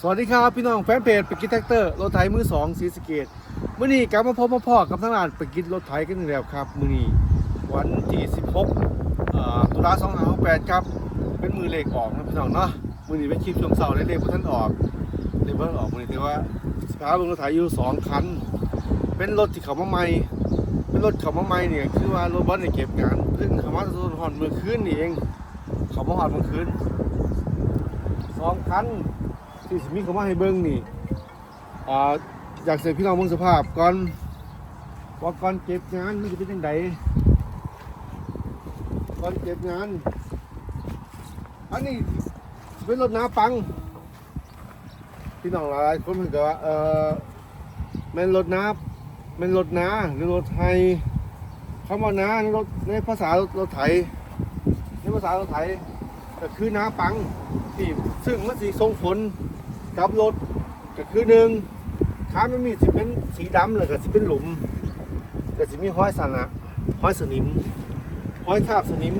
สวัสดีครับพี่น้องแฟนเพจปกิจแท็กเตอร์รถไถมือสองสีสเกตมื่อนี้กลับมาพบมาพ่อกับทางร้านปกิจรถไถกันอีกแล้วครับมื่อนี้วันที่ 16เอ่อตุลา2568ครับ เป็นมือเลขออกนะพี่น้องเนาะมื่อนี้เป็นคลิปช่วงเสาร์เลขพวกท่านออกเลขพวกท่านออกมื่อนี้ถือว่าสภาพรถไถอยู่สองคันเป็นรถที่เขามาใหม่เป็นรถเขามาใหม่เนี่ยคือว่ารถบัสเนี่ยเก็บงานเพิ่งเขามาส่วนหอนเมื่อคืนนี่เองเขามาหอนเมื่อคืนสองคัน ที่สิมีเขามาให้เบิ่งนี่อ่าอยากเสียพี่น้องเบิ่งสภาพก่อนว่าก่อนเก็บงานมันจะเป็นยังไงก่อนเก็บงาน อันนี้เป็นรถน้าปัง พี่น้องหลายคนเพิ่นก็ว่าเออแม่นรถน้าแม่นรถน้าหรือรถไทยคำว่าน้าในรถในภาษารถรถไถในภาษารถไถก็คือน้าปังที่ซึ่งมันสีทรงผล กับรถก็คือหนึ่งขามันมีสิเป็นสีดำเลยก็สิเป็นหลุมก็สิมีห้อยสันะห้อยสนิมห้อยคาบสนิม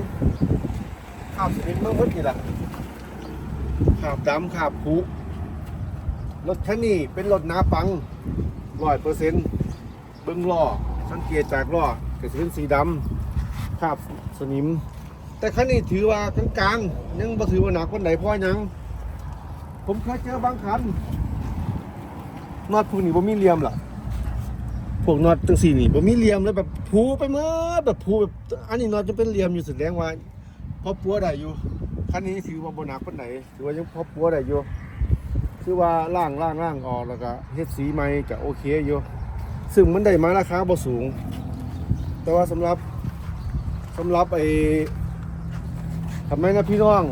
คาบสนิมเมื่อมดนี่ละคาบดำคาบผุรถคันนี้เป็นรถนาปังร้อยเปอร์เซ็นต์เบิ้งล้อสังเกตจากล้อก็สิเป็นสีดำคาบสนิม แต่คันนี้ถือว่ากลางๆยังบ่ถือว่าหนักคนไหนพราะหยัง ผมเคยเจอบางคันนอตพวกนี้ผมมีเหลี่ยมล่ะพวกนอตตั้งสี่นี่ผมมีเหลี่ยมเลยแบบผูไปเมื่อแบบผูแบบอันนี้นอตจะเป็นเหลี่ยมอยู่แสดแรงว่าพอปัวได้อยู่คันนี้ถือว่าบหนักคนไหนถือว่ายังพอปัวได้อยู่คือว่าล่างล่างล่างออกแล้วก็เฮ็ดสีใหม่ก็โอเคอยู่ซึ่งมันได้มาราคาบ่สูง แต่ว่าสำหรับสำหรับไอ้ทำไมนะพี่น้อง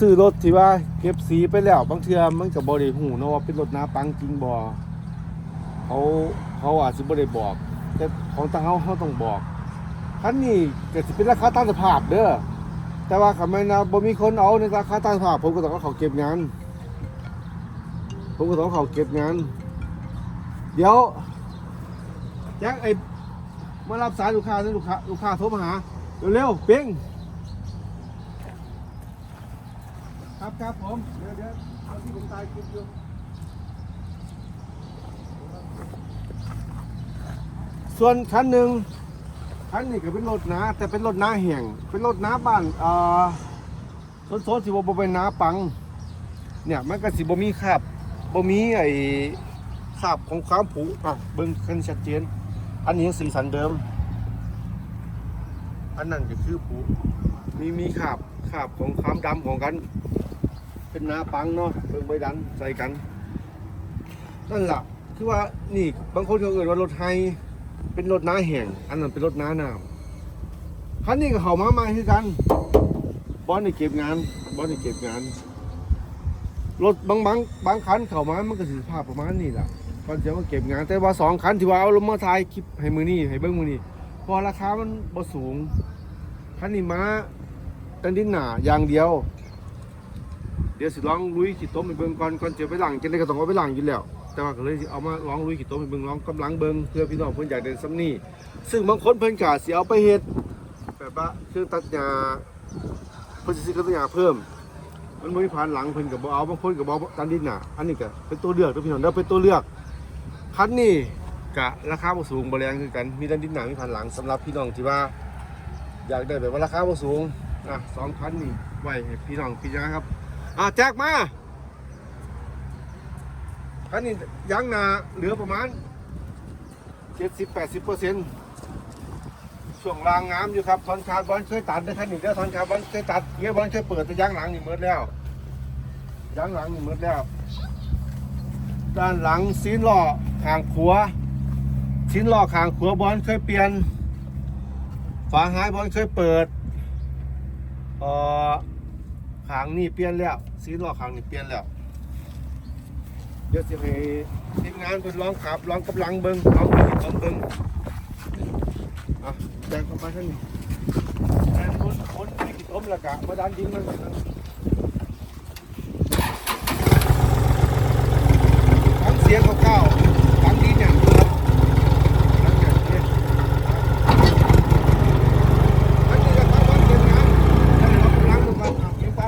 ซื้อรถที่ว่า เก็บสีไปแล้วบางเทื่อมันกับบริหูเนาะว่าเป็นรถน้าปังจริงบ่เขาเขาอาจจะบริบอก แต่ของทางเขาเขาต้องบอกคันนี้ก็สิเป็นราคาตามสภาพเด้อแต่ว่าคำไม่นะบ่มีคนเอาในราคาตามสภาพผมก็ต้องเขาเก็บงานผมก็ต้องเขาเก็บงานเดี๋ยวแจ็คไอ้มารับสายลูกค้าสิลูกค้าลูกค้าโทรมาหาเร็วๆเป้ง ครับครับผม เดี๋ยวเดี๋ยวเอาที่ผมตายคลิปอยู่ส่วนคันหนึ่งคันนี้ก็เป็นรถนาแต่เป็นรถนาแห่ง เป็นรถนาบ้านเอ่อโซนโซนสิบ่บ่เป็นนาปัง เนี่ยมันก็สิบ่มีคราบบ่มีไอ้คาบของความผุอะเบิ่งคันชัดเจน อันนี้ยังสีสันเดิม อันนั้นก็คือผุมีมีคราบคราบของความดำของกัน เป็นนาปังเนาะเบิ่งใบดันใส่กันนั่นแหละคือว่านี่บางคนเขาเอ่ยว่ารถไฮเป็นรถน้าแห่ง อันนั้นเป็นรถน้าหนาวคันนี้ก็เขามาใหม่คือกันบอลนี่เก็บงานบอลนี่เก็บงานรถบางบางบางคันเข้ามามันก็สิสภาพประมาณนี้แหละก่อนจะมาเก็บงาน แต่ว่าสองคันที่ว่าเอาลงมาถ่ายคลิปให้มือนี่ให้เบิ้งมือนี่พอราคามันบ่สูงคันนี้มากันดินหนายางเดียว ดี๋ยวสิลองลุยขีดต้มไปเบิ่งก่อนก่อนจะไปหลังจะได้ก็ต้องเอาไปหลังอยู่แล้ว แต่ว่าก็เลยเอามาลองลุยขีดต้มไปเบิ่งลองกำลังเบิ่งเพื่อพี่น้องเพิ่อนอยากได้ซ้ำนี่ซึ่งบางคนเพิ่นก็สิเอาไปเฮ็ดแบบว่าเครื่องตัดหญ้าเพิ่นสิซื้อเครื่องตัดหญ้าเพิ่ม มันบ่มีผ่านหลังเพิ่นก็บ่เอาบางคนก็บ่เอาตันดินน่ะอันนี้ก็เป็นตัวเลือกเด้อพี่น้องเด้อเป็นตัวเลือกคันนี้ก็ราคาบ่สูงบ่แรงคือกันมีตันดินหนามีผ่านหลังสำหรับพี่น้องที่ว่า อยากได้แบบว่าราคาบ่สูงอะสองคันนี่ไว้ให้พี่น้องพิจารณาครับ อะแจกมาคันนี้ยางนาเหลือประมาณ70-80เปอร์เซ็นต์ช่วงรางงามอยู่ครับทอนคาร์บอนช่วยตัดนะคันนี้เด้อทอนคาร์บอนช่วยตัดเกียบอลช่วยเปิดแต่ยางหลังนี่หมดแล้วยางหลังนี่หมดแล้ว ด้านหลังซีนล้อขางขัวชิ้นล้อขางขัวบอลช่วยเปลี่ยนฝาหายบอลช่วยเปิดเอ่อ ขางนี่เปลี่ยนแล้วซีล้อขางนี่เปลี่ยนแล้วเดี๋ยวสิให้ทีมงานเพิ่นลองขับลองกำลังเบิ่งลองไปลองเบิ่งอะแจ้งเข้าไปท่านนี่แจ้งคนคนที่กิดอมละกะมาดันดินมันทั้งเสียงเก่าๆทั้งดินเนี่ยครับทั้งอย่างนี้อันนี้ก็ทำวันเป็นงานให้เรากำลังดูกันอะเดี๋ยวไป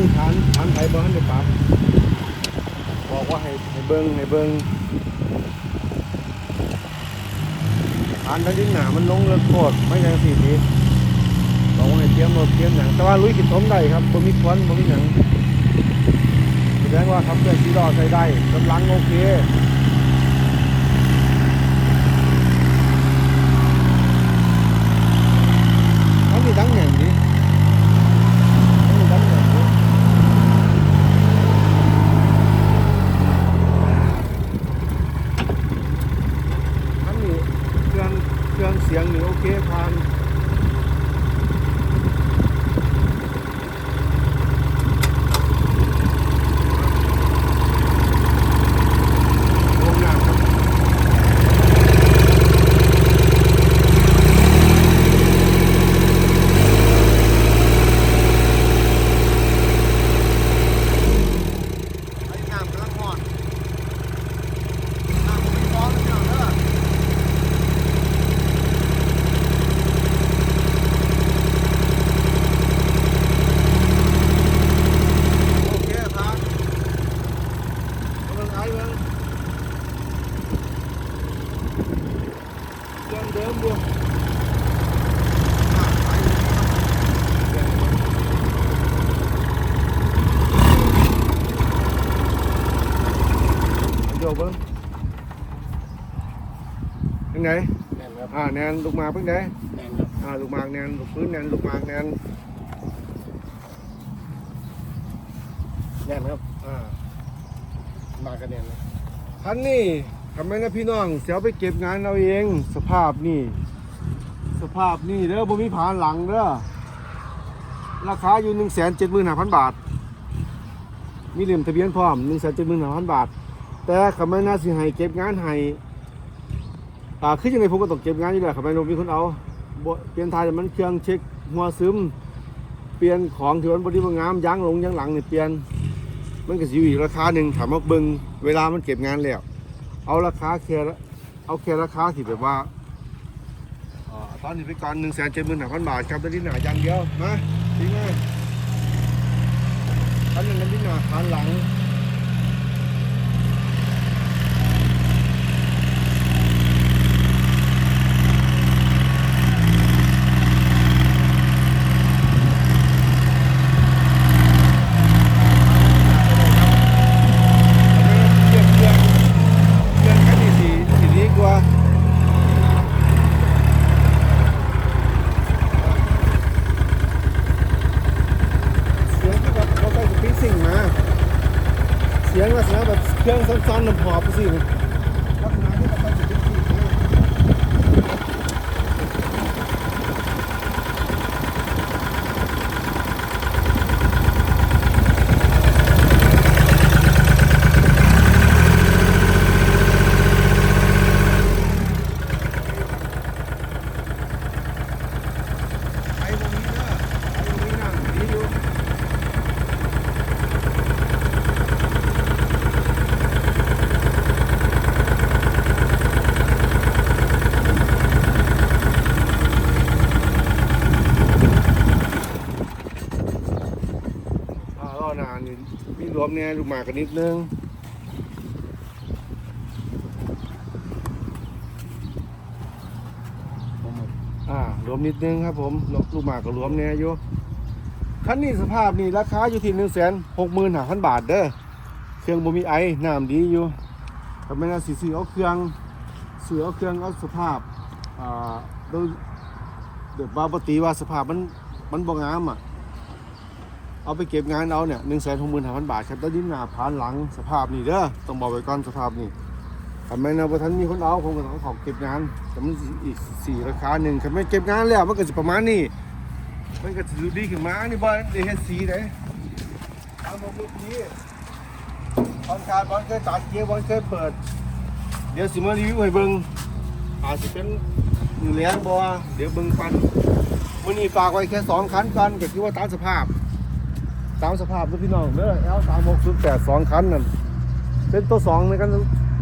นี้ฐานฐานไหบ่ทันได้ปรับบอกว่าให้ให้เบิ้งให้เบิ้งฐานทั้งดินหนามันลงเลิกโคตรไม่ยังสี่ทีบอกว่าให้เตรียมรถเตรียมหนังแต่ว่าลุยกิดต้มได้ครับบ่มีควันบ่มีหนังแสดงว่าทำเพื่อชีรอใช้ได้กำลังโอเค nó thì đáng nhận đi nó thì đáng nhận đi anh thì เครื่องเครื่องเสียงนี่โอเคผ่านลงน้ำครับ ไอ้น้ำกำลังหอนน้ำมันร้อนแล้วเด้อโอเคครับกำลังไอ้เบิ่งเครื่องเดิมบ่อ่าไปเลยครับ โยก เบิ้งยังไงแน่นครับอ่าแนนลูกหมากเป็นไงแน่นครับอ่าลูกหมากแนนลูกพื้นแนนลูกหมากแนนแน่นครับอ่ามากันแน่นเลยคันนี้ทำไมนะพี่น้องเสียไปเก็บงานเอาเอง สภาพนี่ สภาพนี่เด้อบ่มีผานหลังเด้อราคาอยู่หนึ่งแสนเจ็ดหมื่นห้าพันบาท มีเหลี่ยมทะเบียนพร้อมหนึ่งแสนเจ็ดหมื่นห้าพันบาท แต่คำไม่น่าสิให้เก็บงานให้อ่าคือยังไงผมก็ต้องเก็บงานอยู่แล้วคำไม่นมีคนเอาบ่เปลี่ยนทายแต่มันเครื่องเช็คหัวซึม เปลี่ยนของที่มันบริบงามยางลงยางหลังเนี่ยเปลี่ยน มันก็สิอยู่อีกราคาหนึ่งถามว่าเบิ่งเวลามันเก็บงานแล้ว เอาราคาแค่ละเอาแค่ราคาที่แบบว่าอ่าตอนนี้ไปก่อนหนึ่งแสนเจ็ดหมื่นห้าพันบาทครับแล้วที่หนาอย่างเดียวมาทิ้งง่ายอันนั้นที่หนาคันหลัง เรื่องเรื่องเรื่องแค่นี้สีสีดีกว่าเสียงที่แบบเราใส่สปีกซิ่งมา เสียงลักษณะแบบเครื่องสั้นๆน้ำหอบสิลักษณะที่เราใส่สปีกซิ่งมาไอ้ตรงนี้เนอะไอ้ตรงนี้นั่งดีอยู่ อ่ารอนานนี่ มีรวมเนี่ยลูกหมากกันนิดนึงอ่ารวมนิดนึงครับผมลูกลูกหมากก็รวมเนี่ยอยู่คันนี้สภาพนี่ราคาอยู่ที่หนึ่งแสนหกหมื่นห้าพันบาทเด้อเครื่องบ่มีไอน้ำดีอยู่แต่ไมน่าสิซื้อเอาเครื่องซื้อเอาเครื่องเอาสภาพอ่าโดยเดี๋ยววาปติว่าสภาพมันมันบ่งามอะ เอาไปเก็บงานเอาเนี่ยหนึ่งแสนหกหมื่นห้าพันบาทครับแล้วดิ้หนาผ่านหลังสภาพนี่เด้อต้องบอกไว้ก่อนสภาพนี่ทำไมนะพอท่านมีคนเอาผมก็ต้องเอาขอเก็บงานแต่มันอีกสี่ราคาหนึ่งทำไม่เก็บงานแล้วมันก็จะประมาณนี้มันก็จะดูดีขึ้นมานี่บอลเดี๋ยวเห็นสีไหนตามบอกเมื่อกี้อนการบอลเคยตัดเกียร์บอลเคยเปิด เดี๋ยวสิมารีวิวให้เบิ่งอาจจะเป็นหนึ่งแรงบอเดี๋ยวเบิ่งปันวันนี้ฝากไว้แค่สองคันกันก็คือว่าตามสภาพ ตามสภาพด้วยพี่น้องเด้อ L สามหกศูนย์แปดสองคันนั่นเป็นตัวสองในกัน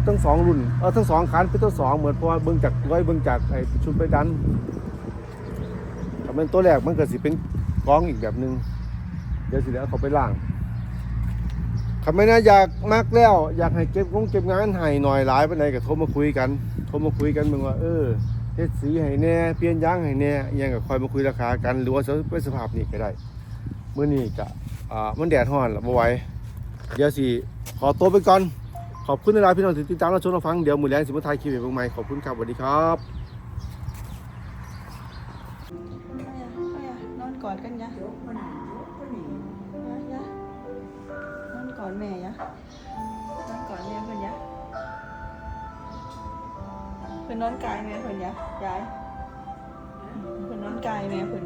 ทั้งสองรุ่นเออทั้งสองคันเป็นตัวสองเหมือนเพราะว่าเบิ่งจากร้อยเบิ่งจากไอ้ชุดไปดันแต่เป็นตัวแรกมันเก็สิเป็นกล้องอีกแบบหนึ่งเดี๋ยวสิแล้วเขาไปล่างคำไม่น่าอยากมักแล้ว อยากให้เก็บงงเก็บงานให้หน่อยหลายไปไหนก็โทรมาคุยกันโทรมาคุยกันมึงว่าเออเฮ็ดสีให้แน่เปลี่ยนยางให้แน่ยังก็คอยมาคุยราคากันหรือว่าจะเป็นสภาพนี้ก็ได้เมื้อนี้ก็ อ่ามันแดดร้อนล้วบ่ไหวเดี๋ยวสิขอตัวไปก่อน ขอบคุณนะพี่น้องที่ติดตามรับชมรับฟังเดี๋ยวมือแรงสิมาถ่ายคลิปให้เบิ่งใหม่ขอบคุณครับสวัสดีครับนอนกอดกันยะยะนอนกอดแม่ยะนอนกอดแม่เพิ่นยะเพิ่นนอนกายแม่เพิ่นยะยายเพิ่นนอนกายแม่เพิ่น